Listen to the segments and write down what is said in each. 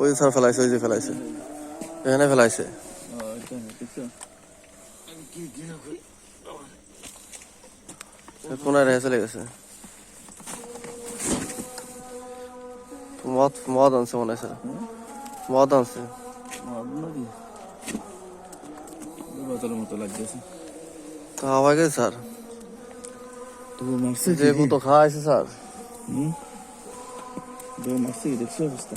ওই স্যার ফেলাইছে, ওই যে ফেলাইছে। এখানে ফেলাইছে। কোনায় রেখে চলে গেছে। মদ মদ আনছে মনে হয় মদ আনছে। হাওয়া গেছে, স্যার। যে খাওয়াইছে, স্যার। কি অবস্থা।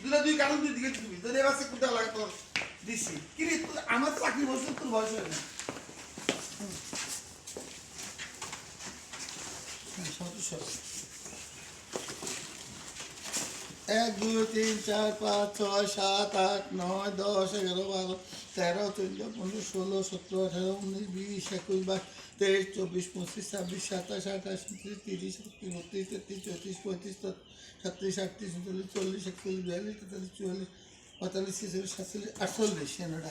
দুটা দুই কারণ তুই দিকে দিবি তোর এবার কোনটা লাগে তোর দিছি। কি রে তোর আমার চাকরি বসে তোর বয়স হয় না হুম। এক, দুই, তিন, চার, পাঁচ, ছয়, সাত, আট, নয়, দশ, এগারো, বারো, তেরো, চোদ্দ, পনেরো, ষোলো, সতেরো, আঠারো, উনিশ, বিশ, একুশ, বাইশ, তেইশ, চব্বিশ, পঁচিশ, ছাব্বিশ, সাতাশ, আঠাশ, উনত্রিশ, তিরিশ, একত্রিশ, বত্রিশ, তেত্রিশ, চৌত্রিশ, পঁয়ত্রিশ সাতত্রিশ, আটত্রিশ, উনচল্লিশ, চল্লিশ, একচল্লিশ, বিয়াল্লিশ, তেতাল্লিশ, চুয়াল্লিশ, পঁয়তাল্লিশ ছেচল্লিশ সাতচল্লিশ, আটচল্লিশ এনাটা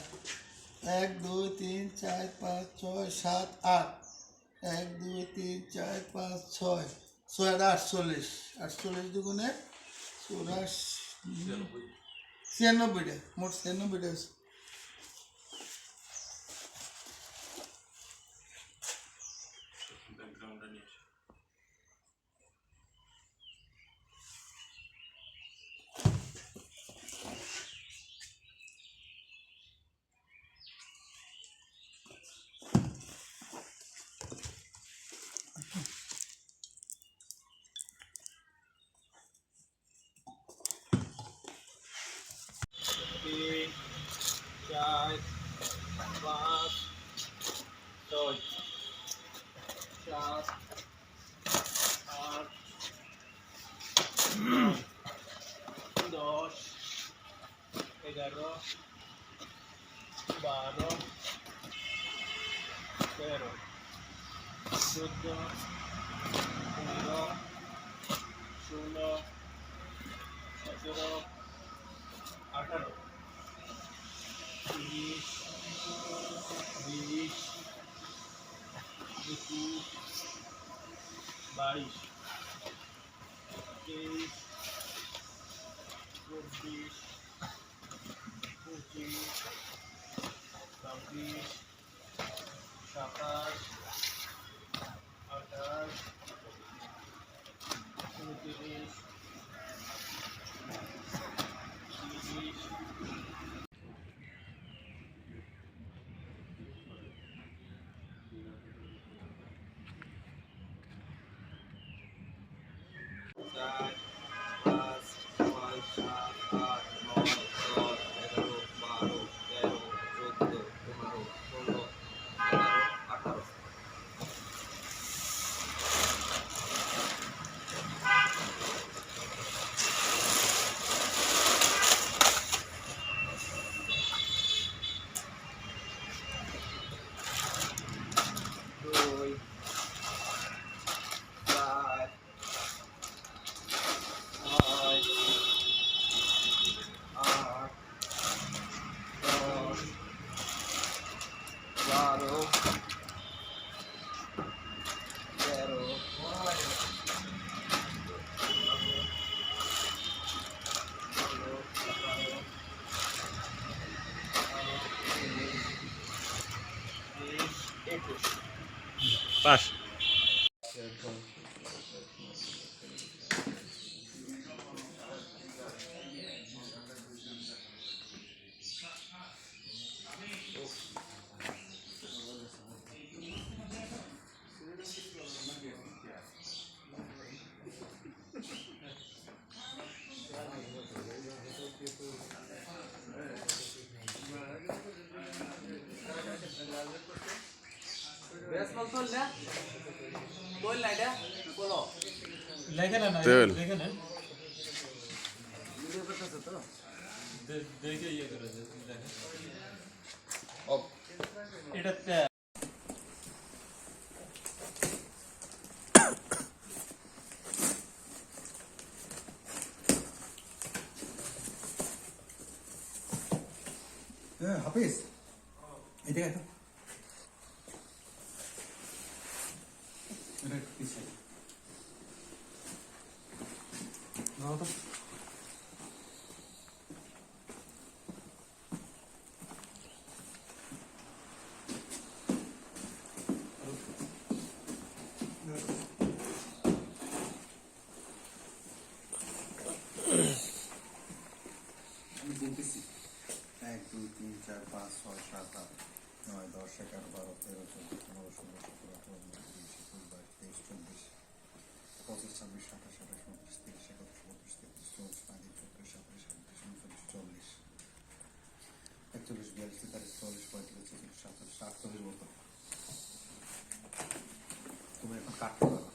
এক, দুই, তিন, চার, পাঁচ, ছয়, সাত, আট। এক, দুই, তিন, চার, পাঁচ, ছয়। ছয় আট, আটচল্লিশ। আটচল্লিশ দুগুণে સુરાશ શેનો પડ્યા? મોટ શેનો પડ્યા છે? তিন চার পাঁচ ছয় সাত আট দশ এগারো বারো তেরো চোদ্দ পনেরো ষোলো সতেরো আঠারো। উনিশ বিশ একুশ বাইশ তেইশ চব্বিশ পঁচিশ ছাব্বিশ সাতাশ আঠাশ উনত্রিশ তিরিশ চার পাঁচ ছয় সাত আট নয় দশ এগারো বারো তেরো চোদ্দ পনেরো ষোলো সতেরো আঠারো দুই চার ছয় আট দশ বারো তেল। ইয়ে এটা হ্যাঁ হাফিজ। এদিকে তো এটা পিছিয়ে নাও তো আমি বলতেছি এক দুই তিন চার পাঁচ ছয় সাত আট নয় দশ এগারো বারো তেরো চোদ্দ পনেরো ষোলো সতেরো তেইশ চব্বিশ পঁচিশ ছাব্বিশ সাতাশ আঠাশ তিরিশ একত্রিশ বত্রিশ তেত্রিশ চৌত্রিশ পঁয়ত্রিশ চব্বিশ সাতাশ আটত্রিশ চল্লিশ একচল্লিশ বিয়াল্লিশ তেতাল্লিশ চল্লিশ পঁয়ত্রিশ ছেচল্লিশ তুমি এখন কাটতে পারো